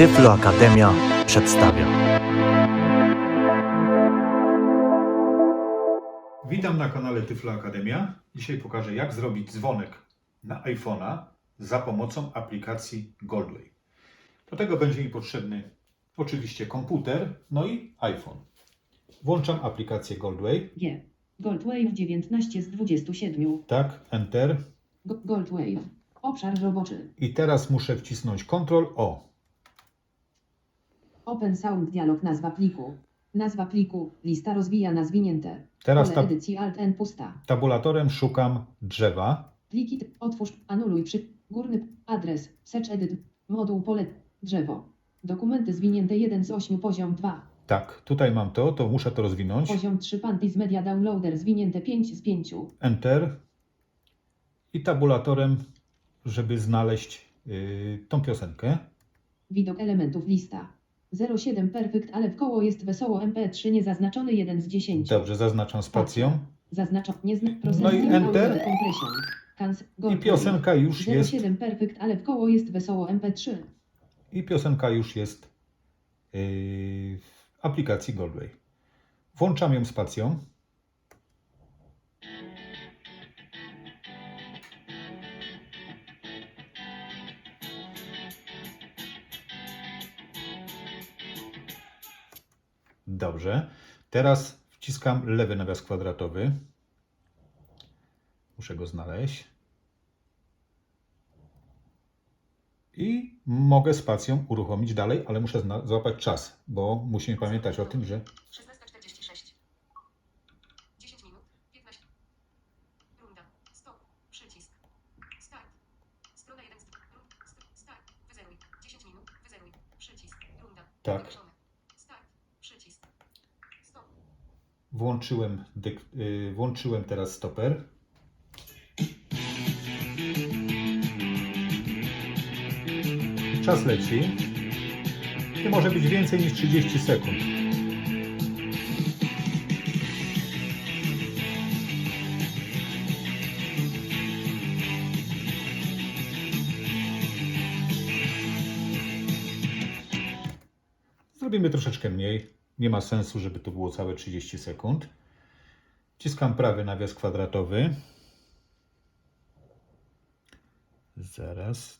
Tyflo Akademia przedstawia. Witam na kanale Tyflo Akademia. Dzisiaj pokażę jak zrobić dzwonek na iPhone'a za pomocą aplikacji Goldway. Do tego będzie mi potrzebny oczywiście komputer, no i iPhone. Włączam aplikację Goldway. G. Goldwave 19 z 27. Tak, Enter. Go Goldwave. Obszar roboczy. I teraz muszę wcisnąć Ctrl O. Open Sound Dialog nazwa pliku. Nazwa pliku. Lista rozwija nazwinięte. Teraz edycji Alt N pusta. tabulatorem szukam drzewa. Pliki otwórz anuluj przy górny adres search edit moduł pole drzewo. Dokumenty zwinięte 1 z 8 poziom 2. Tak, tutaj mam to, to muszę to rozwinąć. Poziom 3 Pantis Media Downloader zwinięte 5 z 5. Enter. I tabulatorem, żeby znaleźć yy, tą piosenkę. Widok elementów lista. 07 Perfect ale w koło jest wesoło MP3 niezaznaczony 1 z 10. Dobrze, zaznaczam spacją. Zaznaczam nie zna process No i enter. I piosenka już jest. 07 Perfect ale w koło jest wesoło MP3. I piosenka już jest yy, w aplikacji Goldway. Włączam ją spacją. Dobrze. Teraz wciskam lewy nawias kwadratowy. Muszę go znaleźć. I mogę spacją uruchomić dalej, ale muszę złapać czas, bo musimy pamiętać o tym, że 16.46. 10 minut. 15. Runda. Stop. Przycisk. Start. Strona 1 z rund. st- Start. Wyzeruj. 10 minut. Wyzeruj. Przycisk. Runda. Tak. Wygaszone. Start. Przycisk. Stop. Włączyłem, y, włączyłem teraz stoper. Czas leci. Nie może być więcej niż 30 sekund. Zrobimy troszeczkę mniej. Nie ma sensu, żeby to było całe 30 sekund. Wciskam prawy nawias kwadratowy. Zaraz.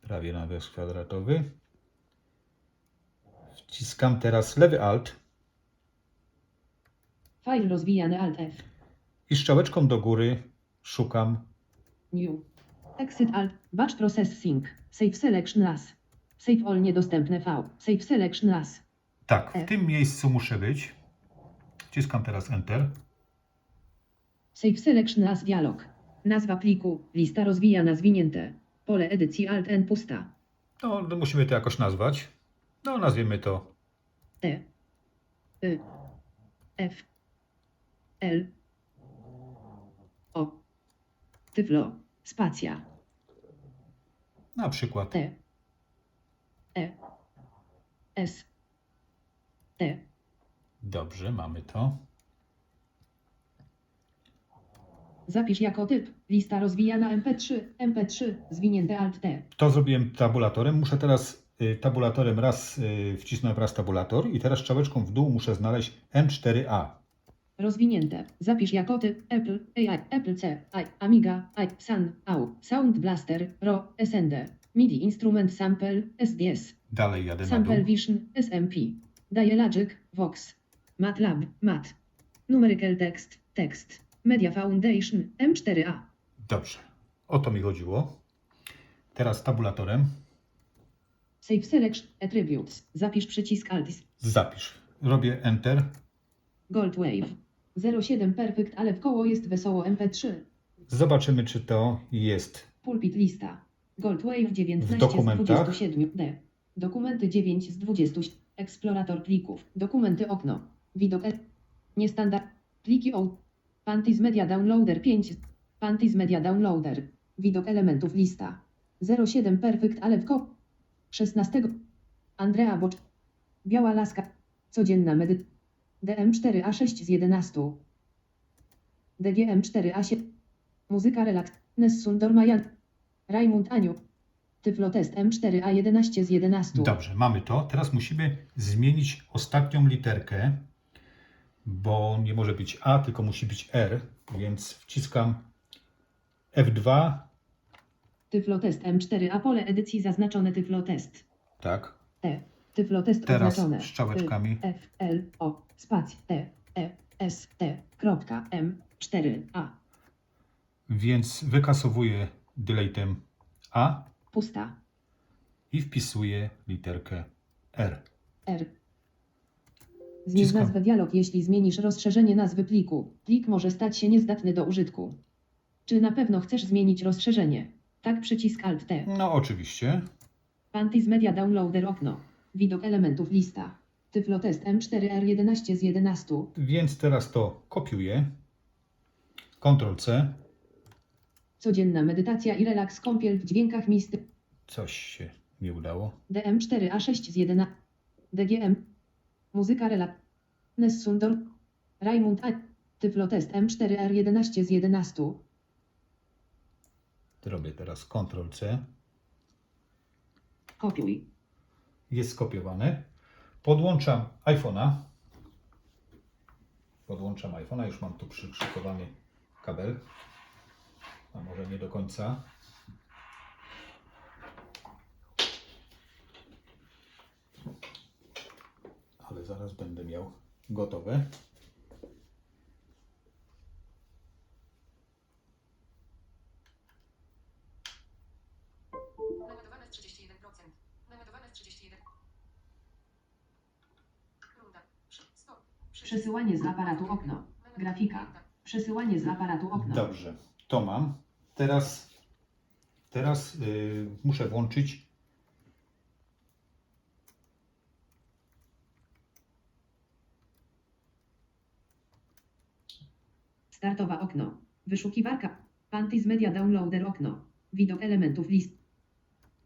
Prawie nawias kwadratowy. Wciskam teraz lewy alt File rozwijany Alt F. i strzałeczką do góry szukam New. Exit Alt. Batch Processing. Save Selection Las. Save All niedostępne V. Save Selection Las. Tak, w E. tym miejscu muszę być. Wciskam teraz Enter. Save Selection Las dialog. Nazwa pliku. Lista rozwija nazwinięte. Pole edycji Alt N pusta. No, no musimy to jakoś nazwać. No, nazwiemy to T. Y. F. L. O. Tyflo. Spacja. na przykład T. E. S. T. Dobrze, mamy to. Zapisz jako typ. Lista rozwijana MP3. MP3. Zwinięte Alt T. To zrobiłem tabulatorem. Muszę teraz y, tabulatorem raz y, wcisnąłem raz tabulator i teraz strzałeczką w dół muszę znaleźć M4A. Rozwinięte. Zapisz jako typ Apple, AI, Apple C, I, Amiga, I, Sun, AU, Sound Blaster, RAW, SND, MIDI Instrument Sample, SDS, Dalej jadę na Sample dół. Vision, SMP, Dialogic, Vox, MATLAB, MAT, Numerical Text, Text, Media Foundation, M4A. Dobrze. O to mi chodziło. Teraz tabulatorem Save Selection, Attributes. Zapisz przycisk Altis. zapisz. Robię Enter. Gold Wave. 07 Perfect, ale w koło jest wesoło MP3. Zobaczymy, czy to jest. Pulpit lista. Goldwave 19 W dokumentach. z 27 D. Dokumenty 9 z 20. Eksplorator plików. Dokumenty okno. Widok e. Niestandard. Pliki o. Pantis Media Downloader 5. Pantis Media Downloader. Widok elementów lista. 07 Perfect ale w ko. 16. Andrea Bocz. Biała laska. Codzienna medy. DM4A6 z 11. DGM4A7. Muzyka relaks. Nessun Dormajan. Raimund Aniu. Tyflotest M4A11 z 11. Dobrze, mamy to. Teraz musimy zmienić ostatnią literkę, bo nie może być A, tylko musi być R, więc wciskam F2, Tyflotest M4A pole edycji zaznaczone Tyflotest. tak, E. Tyflotest Teraz oznaczone. strzałeczkami. Y, F, L, O, spac, T, E, S, T, kropka, M, 4A. więc wykasowuję deletem A Pusta. i wpisuję literkę R. R. Zmień Wciskam. nazwę dialog, jeśli zmienisz rozszerzenie nazwy pliku. Plik może stać się niezdatny do użytku. Czy na pewno chcesz zmienić rozszerzenie? Tak, przycisk Alt T. No oczywiście. Pantis Media Downloader okno. Widok elementów lista. Tyflotest M4R11 z 11. Więc teraz to kopiuję. Ctrl C. Codzienna medytacja i relaks kąpiel w dźwiękach misty. Coś się nie udało. DM4A6 z 11. DGM. Muzyka relak. Nessundor. Raimund A. Tyflotest M4R11 z 11. Robię teraz Ctrl C. Kopiuj. Jest skopiowane. Podłączam iPhone'a. Podłączam iPhone'a. Już mam tu przykrzykowany kabel. A może nie do końca. Ale zaraz będę miał gotowe. Naładowane z 31%. Naładowane z 31. Runda. Przy, stop. Przycisk. Przesyłanie z aparatu okno. Grafika. Przesyłanie z aparatu okno. Dobrze, to mam. Teraz, teraz yy, muszę włączyć Startowa okno. Wyszukiwarka. Pantis Media Downloader okno. Widok elementów list.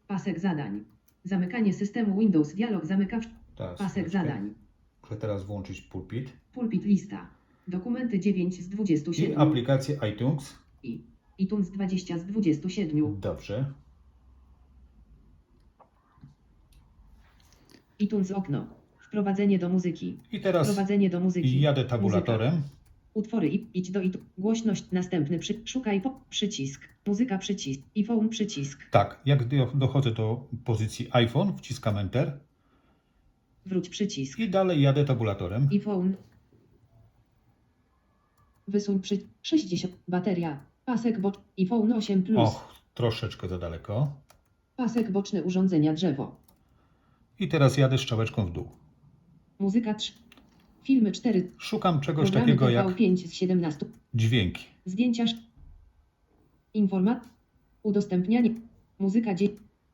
Pasek zadań. Zamykanie systemu Windows. Dialog zamyka. teraz, Pasek zadań. Muszę teraz włączyć pulpit Pulpit lista. Dokumenty 9 z i 27. aplikację iTunes. I iTunes 20 z 27. Dobrze. iTunes okno. Wprowadzenie do muzyki. I teraz Wprowadzenie do muzyki. jadę Muzyka. tabulatorem. Utwory i idź do iTunes. Głośność następny przy. Szukaj po przycisk. Muzyka przycisk. I phone przycisk. Tak, jak do- dochodzę do pozycji iPhone, wciskam Enter Wróć przycisk. i dalej jadę tabulatorem. I phone. Wysuń przy 60. Bateria. Pasek bocz. I phone 8 plus. Och, troszeczkę za daleko. Pasek boczny urządzenia drzewo. I teraz jadę strzałeczką w dół. Muzyka 3. Filmy 4. Szukam czegoś Programy takiego jak TV5 z 17. dźwięki. Zdjęcia. Informat. Udostępnianie. Muzyka dzie.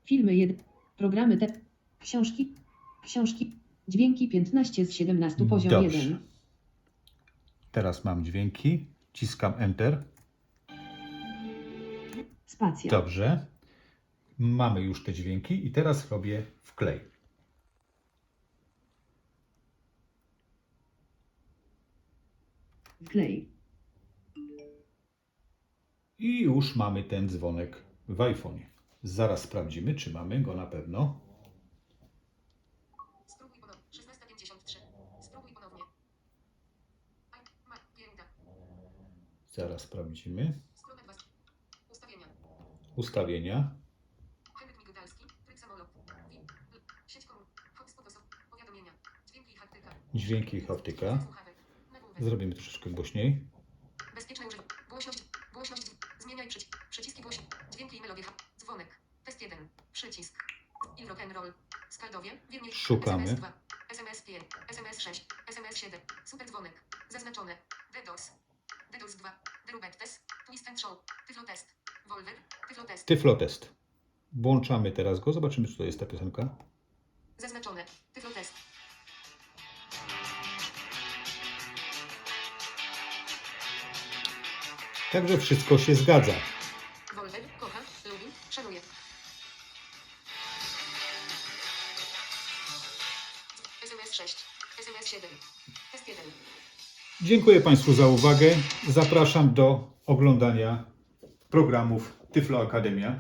Filmy 1. Programy te. Książki. Książki. Dźwięki 15 z 17 poziom Dobrze. 1. Teraz mam dźwięki. Ciskam Enter. Spacja. Dobrze. Mamy już te dźwięki i teraz robię wklej. Wklej. I już mamy ten dzwonek w iPhone'ie. Zaraz sprawdzimy, czy mamy go na pewno. Spróbuj ponownie. 16.53. Spróbuj ponownie. Aj, ma, giełda. Zaraz sprawdzimy. Powiadomienia. Dźwięki i haptyka. Zrobimy troszeczkę głośniej. Bezpieczne. Głośność. Głośność. Zmieniaj przycisk. Przyciski głośno. Dźwięki i melodie. Dzwonek. Test 1. Przycisk. I rock and roll. Skaldowie. Wiernie. Szukamy. SMS 2. SMS 5. SMS 6. SMS 7. Super dzwonek. Zaznaczone. DDoS. DDoS 2. Derubettes. Twist and show. Tyflotest. Tyflotest. Tyflotest. Włączamy teraz go. Zobaczymy, czy to jest ta piosenka. Zaznaczone. Tyflotest. Także wszystko się zgadza. Kocha. Lubi. Szanuje. SMS 6. SMS 7. Test 1. Dziękuję Państwu za uwagę. Zapraszam do oglądania programów Tyflo Akademia.